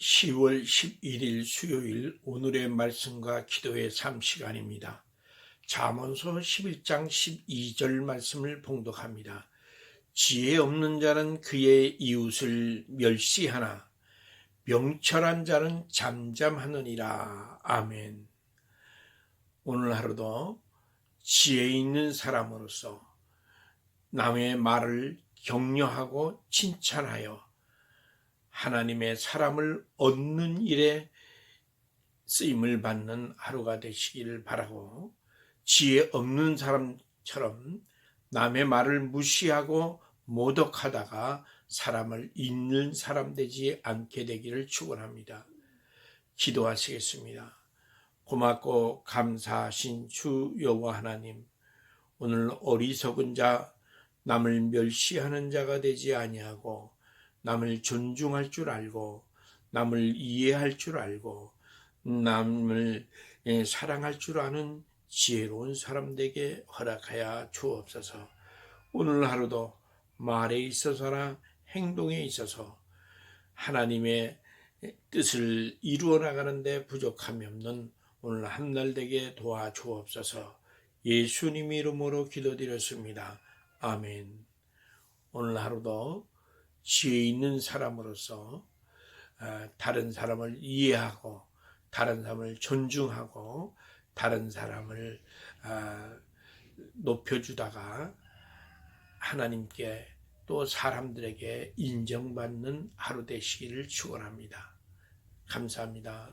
10월 11일 수요일 오늘의 말씀과 기도의 삶 시간입니다. 잠언서 11장 12절 말씀을 봉독합니다. 지혜 없는 자는 그의 이웃을 멸시하나 명철한 자는 잠잠하느니라. 아멘. 오늘 하루도 지혜 있는 사람으로서 남의 말을 격려하고 칭찬하여 하나님의 사람을 얻는 일에 쓰임을 받는 하루가 되시기를 바라고 지혜 없는 사람처럼 남의 말을 무시하고 모독하다가 사람을 잊는 사람 되지 않게 되기를 축원합니다. 기도하시겠습니다. 고맙고 감사하신 주 여호와 하나님, 오늘 어리석은 자, 남을 멸시하는 자가 되지 아니하고 남을 존중할 줄 알고 남을 이해할 줄 알고 남을 예, 사랑할 줄 아는 지혜로운 사람에게 허락하여 주옵소서. 오늘 하루도 말에 있어서나 행동에 있어서 하나님의 뜻을 이루어 나가는데 부족함이 없는 오늘 한날 되게 도와주옵소서. 예수님 이름으로 기도드렸습니다. 아멘. 오늘 하루도 지혜 있는 사람으로서 아, 다른 사람을 이해하고 다른 사람을 존중하고 다른 사람을 아, 높여주다가 하나님께 또 사람들에게 인정받는 하루 되시기를 축원합니다. 감사합니다.